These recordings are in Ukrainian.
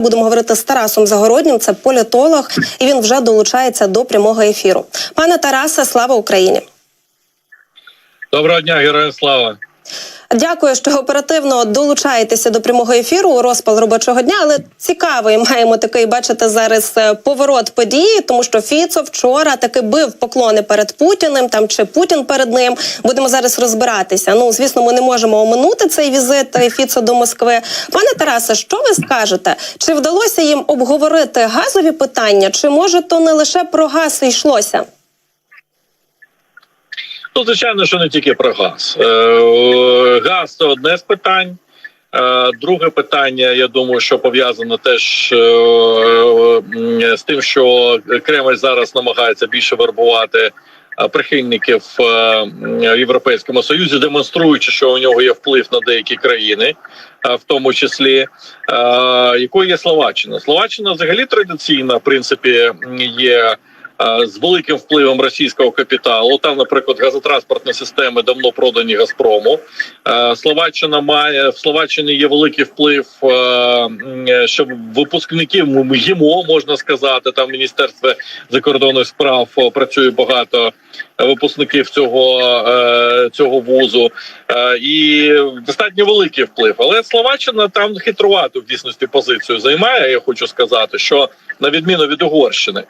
Будемо говорити з Тарасом Загороднім. Це політолог, і він вже долучається до прямого ефіру. Пане Тарасе, слава Україні! Доброго дня, героям слава. Дякую, що оперативно долучаєтеся до прямого ефіру у розпал робочого дня. Але цікавий маємо такий бачите зараз е, поворот події, тому що Фіцо вчора таки бив поклони перед Путіним, там чи Путін перед ним. Будемо зараз розбиратися. Ну звісно, ми не можемо оминути цей візит е, Фіцо до Москви. Пане Тарасе, що ви скажете? Чи вдалося їм обговорити газові питання? Чи може то не лише про газ йшлося? Ну, звичайно, що не тільки про газ. Е, Газ це одне з питань. Е, Друге питання, я думаю, що пов'язано теж е, з тим, що Кремль зараз намагається більше вербувати прихильників в Європейському Союзі, демонструючи, що у нього є вплив на деякі країни, в тому числі якою є Словаччина. Словаччина взагалі традиційно, в принципі, є. Е, З великим впливом російського капіталу там, наприклад, газотранспортні системи давно продані Газпрому. Е, Словаччина має в Словаччині є великий вплив, е, м, що випускників МГІМО, можна сказати, там в Міністерстві закордонних справ працює багато випускників цього, цього вузу, і достатньо великий вплив. Але Словаччина там хитрувату в дійсності позицію займає. Я хочу сказати, що на відміну від Угорщини.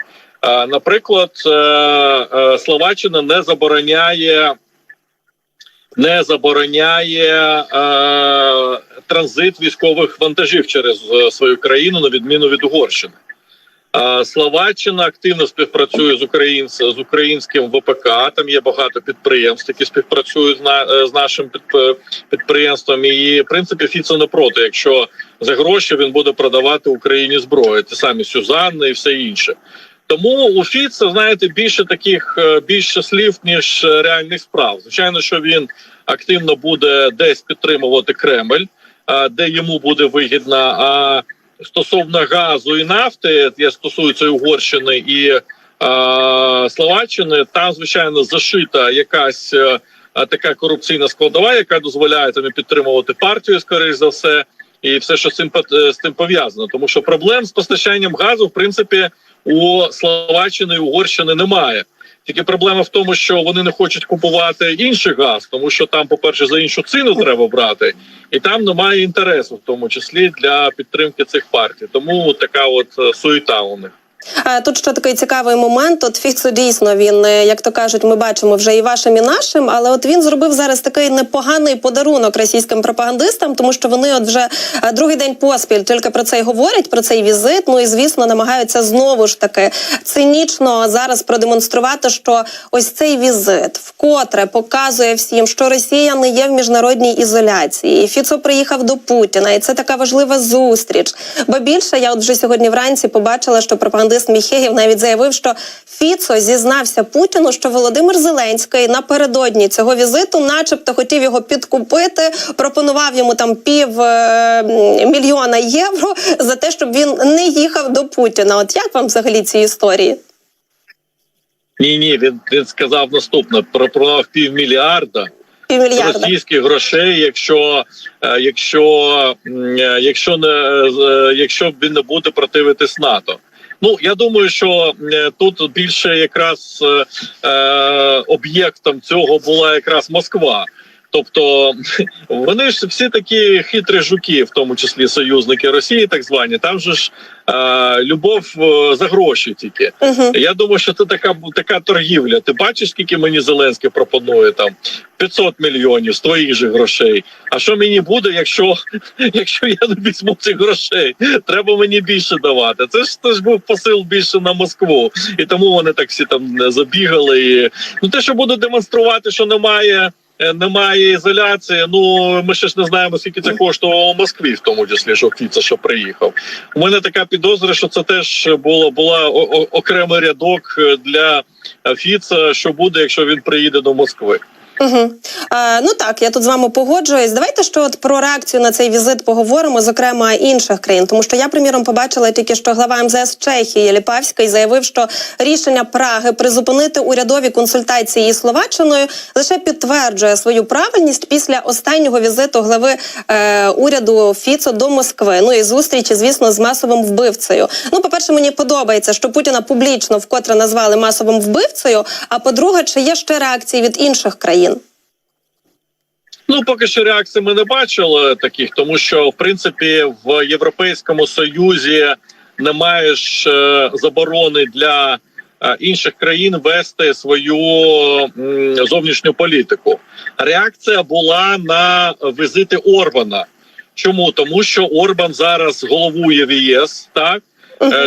Наприклад, е, е, Словаччина не забороняє не забороняє е, транзит військових вантажів через свою країну на відміну від Угорщини. Словаччина активно співпрацює з українсь, з українським ВПК. Там є багато підприємств, які співпрацюють з, на, з нашим підп- підприємством. І в принципі Фіцо не проти, якщо за гроші він буде продавати Україні зброю, ті самі Сюзанни і все інше. Тому у Фіца, знаєте, більше таких е, більше слів ніж е, реальних справ. Звичайно, що він активно буде десь підтримувати Кремль, е, де йому буде вигідно. А стосовно газу і нафти, я стосується Угорщини і е, Словаччини, там звичайно зашита якась е, така корупційна складова, яка дозволяє там підтримувати партію, скоріш за все, і все, що з цим з цим пов'язано. Тому що проблем з постачанням газу, в принципі, у Словаччини і Угорщини немає. Тільки проблема в тому, що вони не хочуть купувати інший газ, тому що там, по-перше, за іншу ціну треба брати, і там немає інтересу, в тому числі для підтримки цих партій. Тому така от е, суєта у них. Тут ще такий цікавий момент. От Фіцо дійсно він, е, як то кажуть, ми бачимо вже і вашим, і нашим. Але от він зробив зараз такий непоганий подарунок російським пропагандистам, тому що вони от вже е, другий день поспіль тільки про це й говорять, про цей візит. Ну і звісно, намагаються знову ж таки цинічно зараз продемонструвати, що ось цей візит вкотре показує всім, що Росія не є в міжнародній ізоляції. І Фіцо приїхав до Путіна, і це така важлива зустріч. Бо більше я от вже сьогодні вранці побачила, що пропагандист Міхеєв навіть заявив, що Фіцо зізнався Путіну, що Володимир Зеленський напередодні цього візиту, начебто, хотів його підкупити, пропонував йому там пів е, мільйона євро за те, щоб він не їхав до Путіна. От як вам взагалі ці історії? Ні, ні, він, він сказав наступне: пропонував півмільярда російських грошей, якщо, е, якщо, е, якщо не якщо він не буде противитись НАТО. Ну я думаю, що е, тут більше якраз е, е, об'єктом цього була якраз Москва. Тобто вони ж всі такі хитрі жуки, в тому числі союзники Росії, так звані. Там же ж е, любов е, за гроші тільки. Угу. Я думаю, що це така така торгівля. Ти бачиш, скільки мені Зеленський пропонує там 500 мільйонів з твоїх же грошей. А що мені буде, якщо якщо я не візьму цих грошей? Треба мені більше давати. Це ж це ж був посил більше на Москву, і тому вони так всі там забігали. І... Ну те, що буде демонструвати, що немає. Е, Немає ізоляції. Ну ми ще ж не знаємо, скільки це коштувало в Москві, в тому числі, що Фіца що приїхав. У мене така підозра, що це теж було була окремий рядок е, для Фіца, що буде, якщо він приїде до Москви. Угу. Е, ну так, я тут з вами погоджуюсь. Давайте що от про реакцію на цей візит поговоримо, зокрема інших країн. Тому що я, приміром, побачила тільки, що глава МЗС Чехії Ліпавський заявив, що рішення Праги призупинити урядові консультації із Словаччиною лише підтверджує свою правильність після останнього візиту глави е, уряду Фіцо до Москви. Ну і зустрічі, звісно, з масовим вбивцею. Ну, по перше, мені подобається, що Путіна публічно вкотре назвали масовим вбивцею. А по-друге, чи є ще реакції від інших країн? Ну, поки що реакції ми не бачили таких, тому що в принципі в Європейському Союзі немає ж е, заборони для е, інших країн вести свою зовнішню політику. Реакція була на візити Орбана. Чому? Тому що Орбан зараз головує в ЄС, так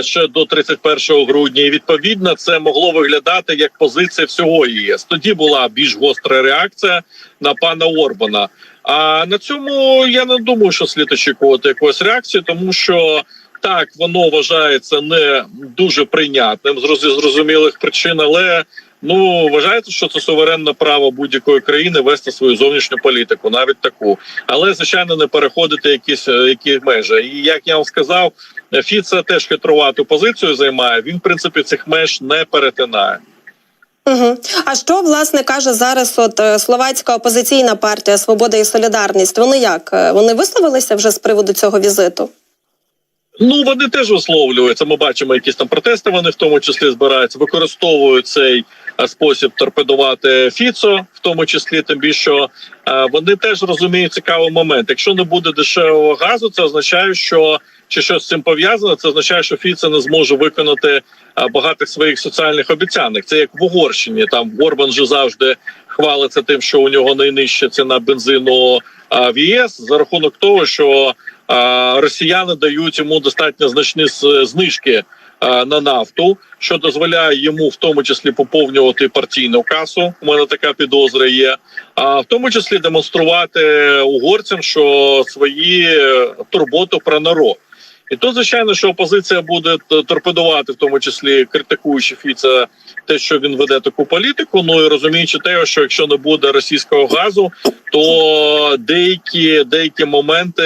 ще до 31 грудня. І відповідно це могло виглядати як позиція всього ЄС. Тоді була більш гостра реакція на пана Орбана. А на цьому я не думаю, що слід очікувати якоїсь реакції, тому що так воно вважається не дуже прийнятним з роз- зрозумілих причин, але ну вважається, що це суверенне право будь-якої країни вести свою зовнішню політику, навіть таку, але звичайно не переходити якісь е, які межі. І як я вам сказав, Фіце теж хитрувату позицію займає. Він в принципі цих меж не перетинає. Угу. А що власне каже зараз? От е, словацька опозиційна партія Свобода і Солідарність? Вони як Е, вони висловилися вже з приводу цього візиту? Ну вони теж висловлюються. Ми бачимо, якісь там протести. Вони в тому числі збираються, використовують цей е, спосіб торпедувати Фіцо, в тому числі, тим більше що е, вони теж розуміють цікавий момент. Якщо не буде дешевого газу, це означає, що чи щось з цим пов'язано, це означає, що Фіце не зможе виконати е, багато своїх соціальних обіцянок. Це як в Угорщині. Там Орбан же завжди хвалиться тим, що у нього найнижча ціна бензину е, в ЄС за рахунок того, що росіяни дають йому достатньо значні знижки на нафту, що дозволяє йому в тому числі поповнювати партійну касу. У мене така підозра є. А в тому числі демонструвати угорцям, що свої е, турботу про народ. І тут, звичайно, що опозиція буде торпедувати, в тому числі критикуючи Фіца, те, що він веде таку політику. Ну і розуміючи те, що якщо не буде російського газу, то деякі деякі моменти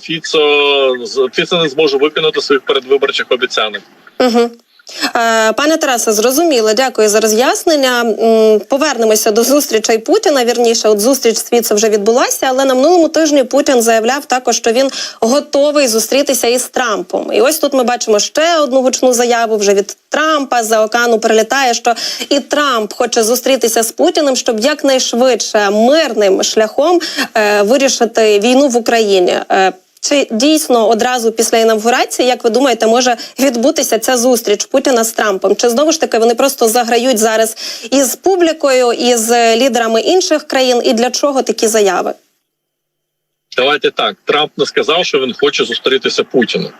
Фіцо Фіцо не зможе виконати своїх передвиборчих обіцянок. Угу. Пане Тарасе, зрозуміло, дякую за роз'яснення. Повернемося до зустрічей Путіна. Вірніше, от зустріч Фіце вже відбулася, але на минулому тижні Путін заявляв також, що він готовий зустрітися із Трампом. І ось тут ми бачимо ще одну гучну заяву вже від Трампа за океану перелітає, що і Трамп хоче зустрітися з Путіним, щоб якнайшвидше мирним шляхом е, вирішити війну в Україні. Е, чи дійсно одразу після інавгурації, як ви думаєте, може відбутися ця зустріч Путіна з Трампом? Чи знову ж таки вони просто заграють зараз із публікою, із е, лідерами інших країн? І для чого такі заяви? Давайте так. Трамп не сказав, що він хоче зустрітися Путіним.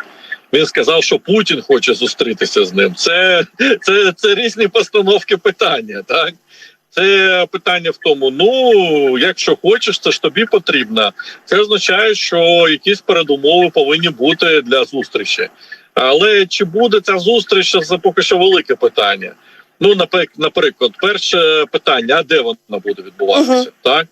Він сказав, що Путін хоче зустрітися з ним. Це, це, це різні постановки питання. Так це питання в тому: ну якщо хочеш, це ж тобі потрібно. Це означає, що якісь передумови повинні бути для зустрічі. Але чи буде ця зустріч, це поки що велике питання. Ну, наприклад, перше питання: а де вона буде відбуватися? Мгм. Так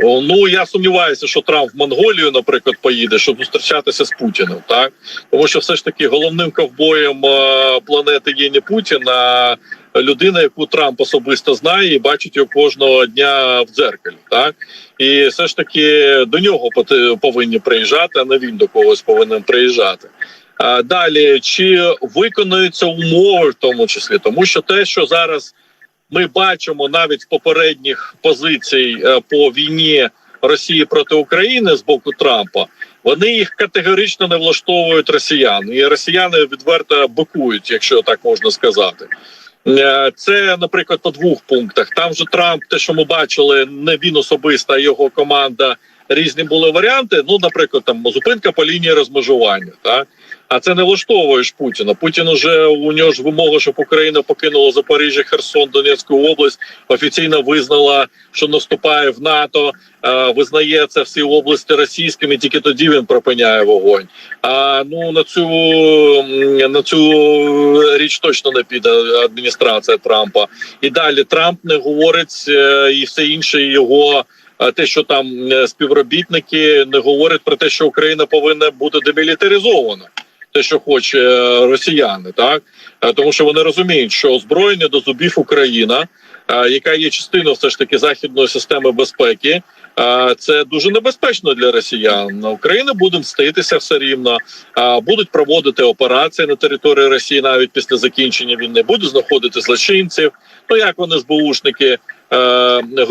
Ну я сумніваюся, що Трамп в Монголію, наприклад, поїде, щоб зустрічатися з Путіним, так тому що все ж таки головним ковбоєм е, планети є не Путін, а людина, яку Трамп особисто знає і бачить його кожного дня в дзеркалі. Так і все ж таки до нього повинні приїжджати, а не він до когось повинен приїжджати. Далі чи виконуються умови, в тому числі, тому що те, що зараз ми бачимо навіть з попередніх позицій е, по війні Росії проти України з боку Трампа, вони їх категорично не влаштовують росіян, і росіяни відверто бикують, якщо так можна сказати. Е, Це, наприклад, по двох пунктах. Там же Трамп, те, що ми бачили, не він особисто, а його команда. Різні були варіанти. Ну, наприклад, там зупинка по лінії розмежування, так А це не влаштовує Путіна. Путін уже у нього ж вимога, щоб Україна покинула Запоріжжя, Херсон, Донецьку область. Офіційно визнала, що наступає в НАТО, е, визнає це всі області російськими. Тільки тоді він припиняє вогонь. А ну на цю на цю річ точно не піде адміністрація Трампа. І далі Трамп не говорить е, і все інше його. Те, що там е, співробітники не говорять про те, що Україна повинна бути демілітаризована, те, що хоче е, росіяни, так Е, тому що вони розуміють, що озброєння до зубів Україна, яка є частиною все ж таки західної системи безпеки, це дуже небезпечно для росіян. Україна буде мститися все рівно, будуть проводити операції на території Росії навіть після закінчення війни, будуть знаходити злочинців. Ну як вони СБУшники е, е,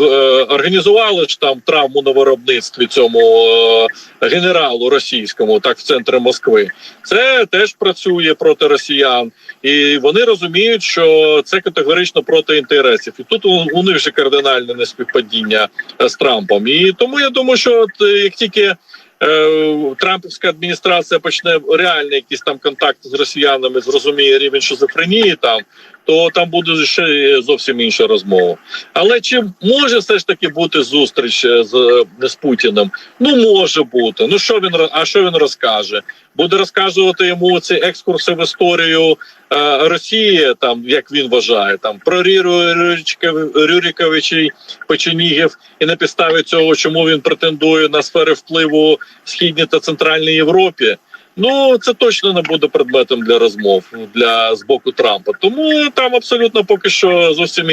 організували ж там травму на виробництві цьому е, генералу російському, так в центрі Москви. Це теж працює проти росіян, і вони розуміють, що це категорично проти інтересів. І тут у, них же кардинальне неспівпадіння з Трампом. І тому я думаю, що от, як тільки Трампівська адміністрація почне реальні якісь там контакти з росіянами, зрозуміє рівень шизофренії там. То там буде ще зовсім інша розмова. Але чи може все ж таки бути зустріч е, з, з Путіним? Ну може бути. Ну що він а що він розкаже? Буде розказувати йому ці екскурси в історію е, Росії, там як він вважає, там про Рюричка- Печенігів, і на підставі цього, чому він претендує на сфери впливу в східній та центральній Європі. Ну це точно не буде предметом для розмов для з боку Трампа. Тому там абсолютно поки що зовсім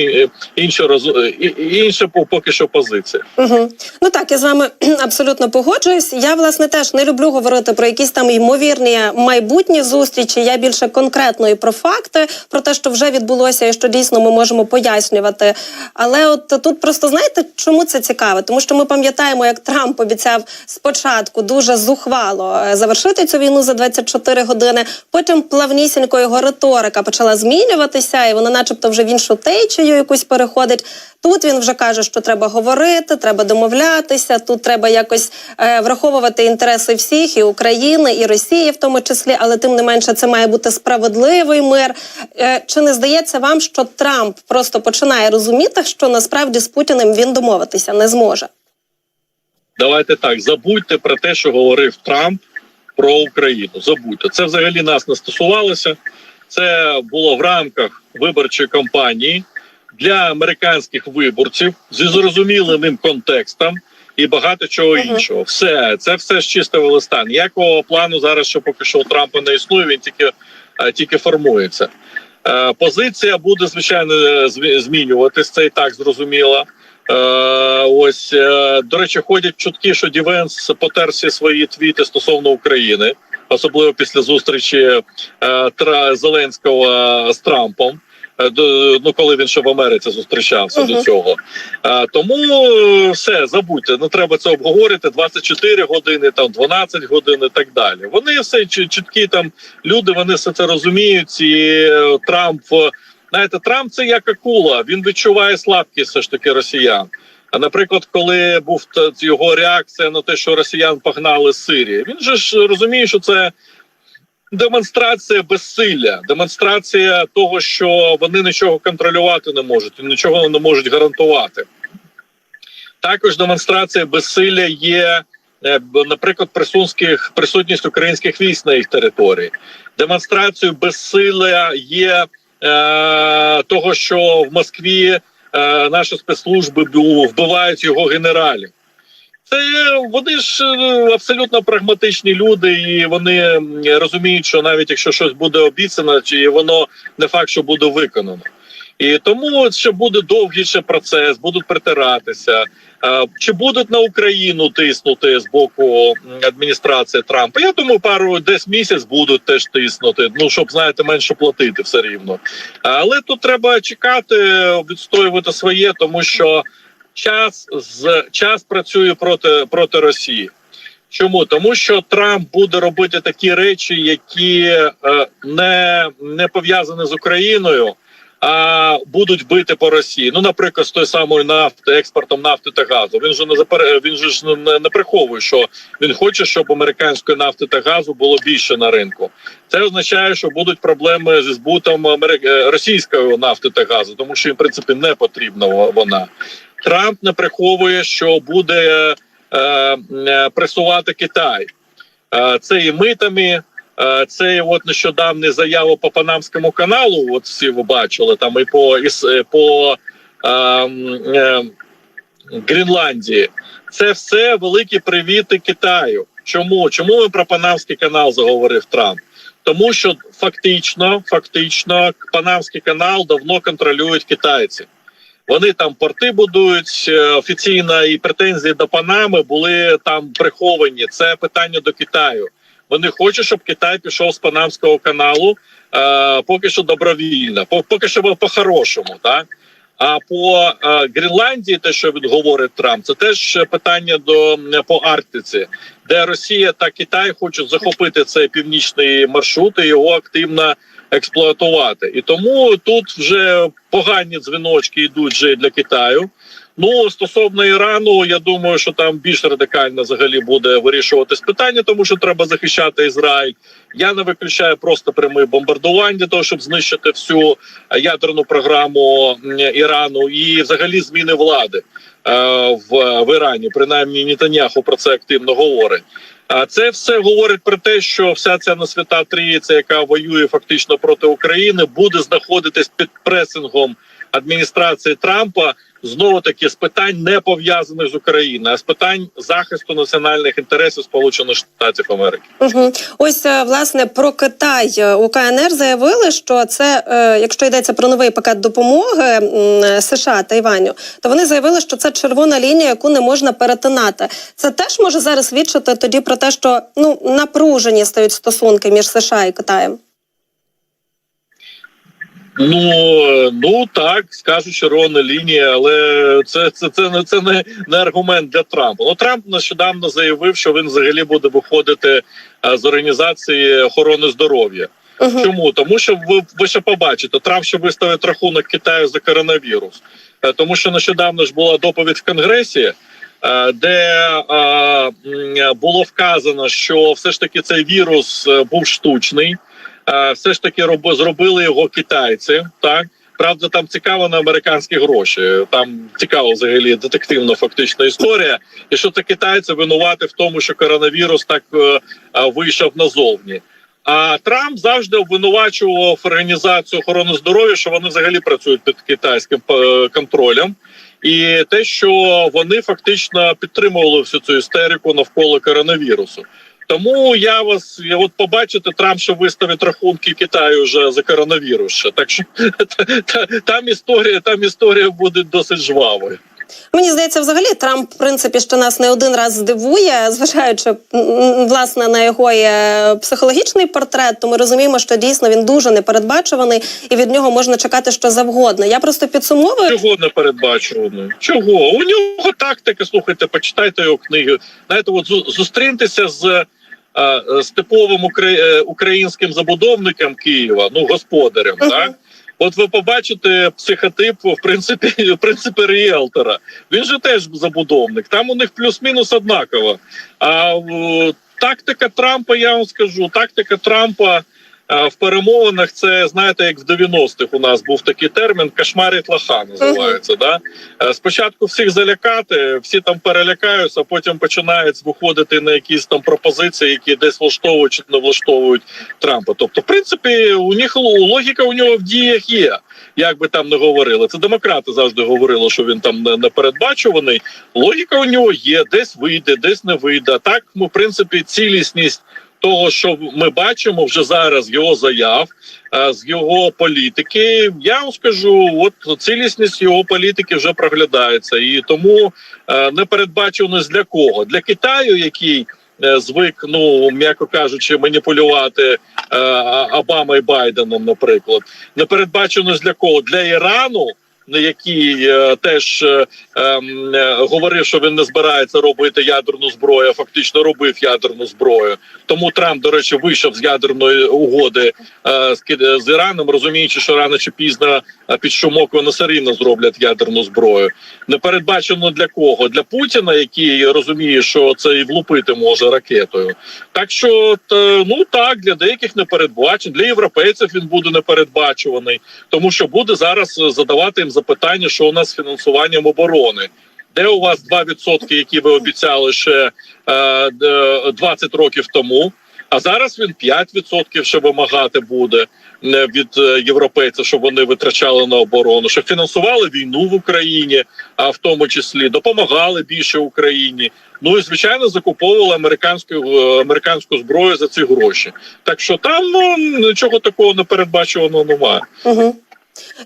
інша роз і- інша поки що позиція. Угу. Ну так, я з вами абсолютно погоджуюсь. Я власне теж не люблю говорити про якісь там ймовірні майбутні зустрічі. Я більше конкретно і про факти, про те, що вже відбулося, і що дійсно ми можемо пояснювати. Але от тут просто знаєте, чому це цікаво? Тому що ми пам'ятаємо, як Трамп обіцяв спочатку дуже зухвало е, завершити цю війну за 24 години. Потім плавнісінько його риторика почала змінюватися, і вона, начебто, вже в іншу течію якусь переходить. Тут він вже каже, що треба говорити, треба домовлятися. Тут треба якось е, враховувати інтереси всіх і України, і Росії, в тому числі, але тим не менше це має бути справедливий мир. Е, чи не здається вам, що Трамп просто починає розуміти, що насправді з Путіним він домовитися не зможе? Давайте так, забудьте про те, що говорив Трамп про Україну. Забудьте. Це взагалі нас не стосувалося. Це було в рамках виборчої кампанії для американських виборців зі зрозумілим їм контекстом і багато чого Мгм. іншого. Все це все з чистого листа. Ніякого плану зараз, що поки що у Трампа не існує. Він тільки, е, тільки формується. Е, Позиція буде звичайно змі- змінюватись. Це і так зрозуміло. Е, ось е, до речі, ходять чутки, що Дівенс потер всі свої твіти стосовно України, особливо після зустрічі е, Тра Зеленського з Трампом. Ну, коли він ще в Америці зустрічався Мгм. до цього, Е, тому все забудьте. Не треба це обговорити. 24 години, там 12 годин і так далі. Вони все чі- чіткі там люди. Вони все це розуміють. І Трамп знаєте, Трамп це як акула. Він відчуває слабкість все ж таки росіян. А наприклад, коли був його реакція на те, що росіян погнали з Сирії, він же ж розуміє, що це демонстрація безсилля, демонстрація того, що вони нічого контролювати не можуть і нічого не можуть гарантувати. Також демонстрація безсилля є, е, наприклад, присутніх присутність українських військ на їх території. Демонстрацією безсилля є е, того, що в Москві е, наші спецслужби вбивають його генералів. Це вони ж е, абсолютно прагматичні люди, і вони розуміють, що навіть якщо щось буде обіцяно, чи воно не факт, що буде виконано. І тому ще буде довгий ще процес, будуть притиратися. Чи будуть на Україну тиснути з боку адміністрації Трампа? Я думаю, пару десь місяць будуть теж тиснути. Ну щоб знаєте, менше платити все рівно. Але тут треба чекати, відстоювати своє, тому що час з час працює проти проти Росії. Чому тому, що Трамп буде робити такі речі, які е, не, не пов'язані з Україною, а будуть бити по Росії. Ну, наприклад, з тої самої нафти, експортом нафти та газу. Він же не запер... він же ж не, не приховує, що він хоче, щоб американської нафти та газу було більше на ринку. Це означає, що будуть проблеми зі збутом Америк... е, російської нафти та газу, тому що їм в принципі не потрібна вона. Трамп не приховує, що буде е, е, пресувати Китай. Е, це і митами. Е, Це от нещодавні заяви по Панамському каналу. От всі ви бачили там і по і, по е, е, Гренландії. Це все великі привіти Китаю. Чому? Чому ми про Панамський канал заговорив Трамп? Тому що фактично, фактично, Панамський канал давно контролюють китайці. Вони там порти будують е, офіційно, і претензії до Панами були там приховані. Це питання до Китаю. Вони хочуть, щоб Китай пішов з Панамського каналу е, поки що добровільно, по- поки що по-хорошому, так. А по е, Гренландії, те, що говорить Трамп, це теж питання до по Арктиці, де Росія та Китай хочуть захопити цей північний маршрут і його активно експлуатувати. І тому тут вже погані дзвіночки йдуть вже для Китаю. Ну стосовно Ірану, я думаю, що там більш радикально взагалі буде вирішуватись питання, тому що треба захищати Ізраїль. Я не виключаю просто пряме бомбардування для того, щоб знищити всю е, ядерну програму Ірану і взагалі зміни влади е, в, в Ірані. Принаймні Нетаньяху про це активно говорить. А це все говорить про те, що вся ця несвята тріїця, яка воює фактично проти України, буде знаходитись під пресингом адміністрації Трампа знову таки з питань не пов'язаних з Україною, а з питань захисту національних інтересів Сполучених Штатів Америки. Угу. Ось е, власне про Китай Е, у КНР заявили, що це, е, якщо йдеться про новий пакет допомоги США Тайваню, то вони заявили, що це червона лінія, яку не можна перетинати. Це теж може зараз свідчити тоді про те, що ну напружені стають стосунки між США і Китаєм. Ну е, ну так скажуть червона лінія, але це це, це не це не, не аргумент для Трампа. Ну Трамп нещодавно заявив, що він взагалі буде виходити е, з організації охорони здоров'я. Угу. Чому? Тому що ви, ви ще побачите, Трамп ще виставить рахунок Китаю за коронавірус, Е, тому що нещодавно ж була доповідь в Конгресі, де було вказано, що все ж таки цей вірус був штучний, все ж таки роб, зробили його китайці. Так правда, там цікаво на американські гроші. Там цікаво взагалі детективна фактична історія. І що це китайці винувати в тому, що коронавірус так е, е, вийшов назовні. А Трамп завжди обвинувачував організацію охорони здоров'я, що вони взагалі працюють під китайським е, контролем, і те, що вони фактично підтримували всю цю істерику навколо коронавірусу. Тому я вас я от побачите, Трамп ще виставить рахунки Китаю вже за коронавірус. Ще. Так що там історія, там історія буде досить жвавою. Мені здається, взагалі Трамп, в принципі, що нас не один раз здивує, зважаючи власне на його психологічний портрет, то ми розуміємо, що дійсно він дуже непередбачуваний, і від нього можна чекати що завгодно. Я просто підсумовую. Чого не передбачувано? Чого? У нього тактика, слухайте, почитайте його книги. Знаєте, от зу- зустріньтеся з, з типовим е, українським забудовником Києва, ну господарем, Мгм. так? От ви побачите психотип, в принципі, в принципі, ріелтора. Він же теж забудовник. Там у них плюс-мінус однаково. А е, тактика Трампа, я вам скажу, тактика Трампа е, в перемовинах це знаєте, як в 90-х у нас був такий термін кошмарить лоха називається. Да? Е, Спочатку всіх залякати, всі там перелякаються, а потім починають виходити на якісь там пропозиції, які десь влаштовують чи не влаштовують Трампа. Тобто, в принципі, у них логіка у нього в діях є. Як би там не говорили, це демократи завжди говорили, що він там не, не передбачуваний. Логіка у нього є, десь вийде, десь не вийде. Так, ну, в принципі, цілісність того, що ми бачимо вже зараз, його заяв, е, з його політики. Я вам скажу, от цілісність його політики вже проглядається, і тому е, непередбачуваність для кого? Для Китаю, який е, звик, ну м'яко кажучи, маніпулювати Обама і Байденом, наприклад, не непередбачуваність для кого? Для Ірану. Який е, теж е, ем, е, говорив, що він не збирається робити ядерну зброю, а фактично робив ядерну зброю. Тому Трамп, до речі, вийшов з ядерної угоди з, Іраном, розуміючи, що рано чи пізно під шумок вони все рівно зроблять ядерну зброю. Не передбачено для кого? Для Путіна, який розуміє, що це і влупити може ракетою. Так що та, ну так для деяких не передбачено, для європейців він буде непередбачуваний, тому що буде зараз задавати їм запитання, що у нас з фінансуванням оборони. Де у вас 2%, які ви обіцяли ще е, 20 років тому? А зараз він 5% ще вимагати буде від е, європейців, щоб вони витрачали на оборону, щоб фінансували війну в Україні, а в тому числі допомагали більше Україні. Ну і звичайно закуповували американську е, американську зброю за ці гроші. Так що там ну, нічого такого непередбачуваного немає. Угу.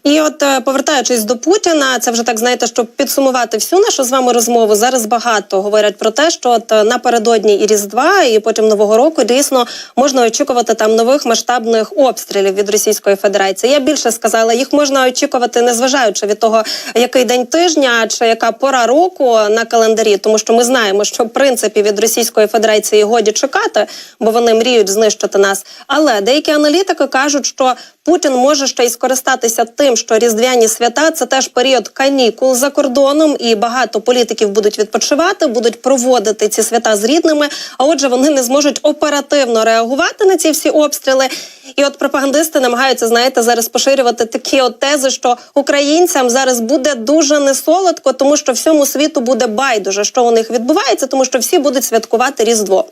І от е, повертаючись до Путіна, це вже так знаєте, щоб підсумувати всю нашу з вами розмову. Зараз багато говорять про те, що от е, напередодні і Різдва, і потім Нового року дійсно можна очікувати там нових масштабних обстрілів від Російської Федерації. Я більше сказала, їх можна очікувати, незважаючи від того, який день тижня чи яка пора року на календарі, тому що ми знаємо, що в принципі від Російської Федерації годі чекати, бо вони мріють знищити нас. Але деякі аналітики кажуть, що Путін може ще й скористатися тим, що різдвяні свята це теж період канікул за кордоном, і багато політиків будуть відпочивати, будуть проводити ці свята з рідними. А отже, вони не зможуть оперативно реагувати на ці всі обстріли. І от пропагандисти намагаються, знаєте, зараз поширювати такі от тези, що українцям зараз буде дуже несолодко, тому що всьому світу буде байдуже, що у них відбувається, тому що всі будуть святкувати Різдво.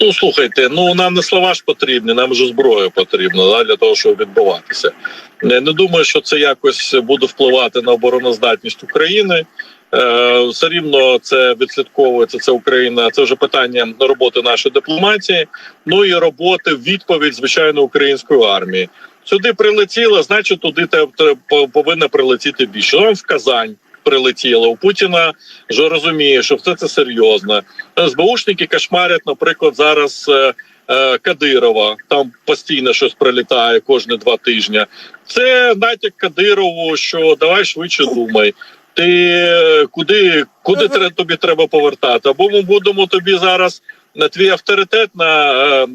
Ну слухайте, ну нам не слова ж потрібні, нам же зброя потрібна да, для того, щоб відбуватися. Не, не думаю, що це якось буде впливати на обороноздатність України. Е, все рівно це відслідковується. Це Україна. Це вже питання роботи нашої дипломатії. Ну і роботи відповідь звичайно української армії. Сюди прилетіло, значить, туди повинна прилетіти більше. Нам в Казань прилетіло. У Путіна вже розуміє, що все це серйозно. СБУшники кошмарять, наприклад, зараз е, е, Кадирова. Там постійно щось прилітає кожні два тижні. Це натяк Кадирову, що давай швидше думай. Ти е, куди, куди тобі треба повертати? Або ми будемо тобі зараз твій авторитет на,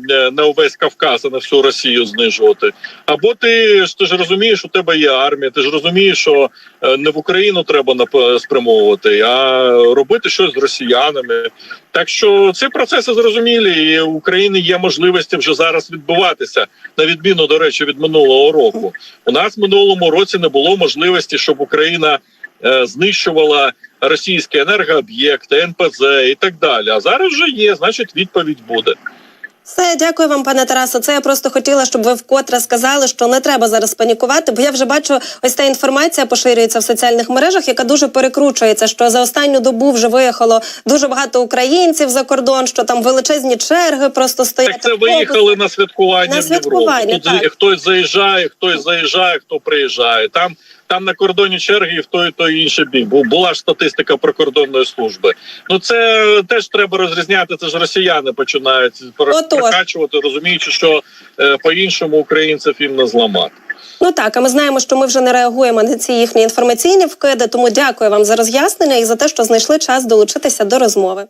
е, на увесь Кавказ, а на всю Росію знижувати. Або ти ж ти ж розумієш, у тебе є армія, ти ж розумієш, що е, не в Україну треба спрямовувати, а робити щось з росіянами. Так що ці процеси зрозумілі, і у України є можливості вже зараз відбуватися, на відміну до речі, від минулого року. У нас в минулому році не було можливості, щоб Україна е, знищувала російські енергооб'єкти, НПЗ і так далі. А зараз вже є, значить, відповідь буде. Все, дякую вам, пане Тарасо. Це я просто хотіла, щоб ви вкотре сказали, що не треба зараз панікувати, бо я вже бачу, ось та інформація поширюється в соціальних мережах, яка дуже перекручується. Що за останню добу вже виїхало дуже багато українців за кордон, що там величезні черги просто стоять. Так це виїхали на святкування На в Європу. святкування, Тут так. хтось заїжджає, хтось заїжджає, хто приїжджає. Там там на кордоні черги і в той і той інший бік. Бу- Була ж статистика прикордонної служби. Ну це теж треба розрізняти. Це ж росіяни починають прокачувати, розуміючи, що е, по-іншому українців їм не зламати. Ну так, а ми знаємо, що ми вже не реагуємо на ці їхні інформаційні вкиди. Тому дякую вам за роз'яснення і за те, що знайшли час долучитися до розмови.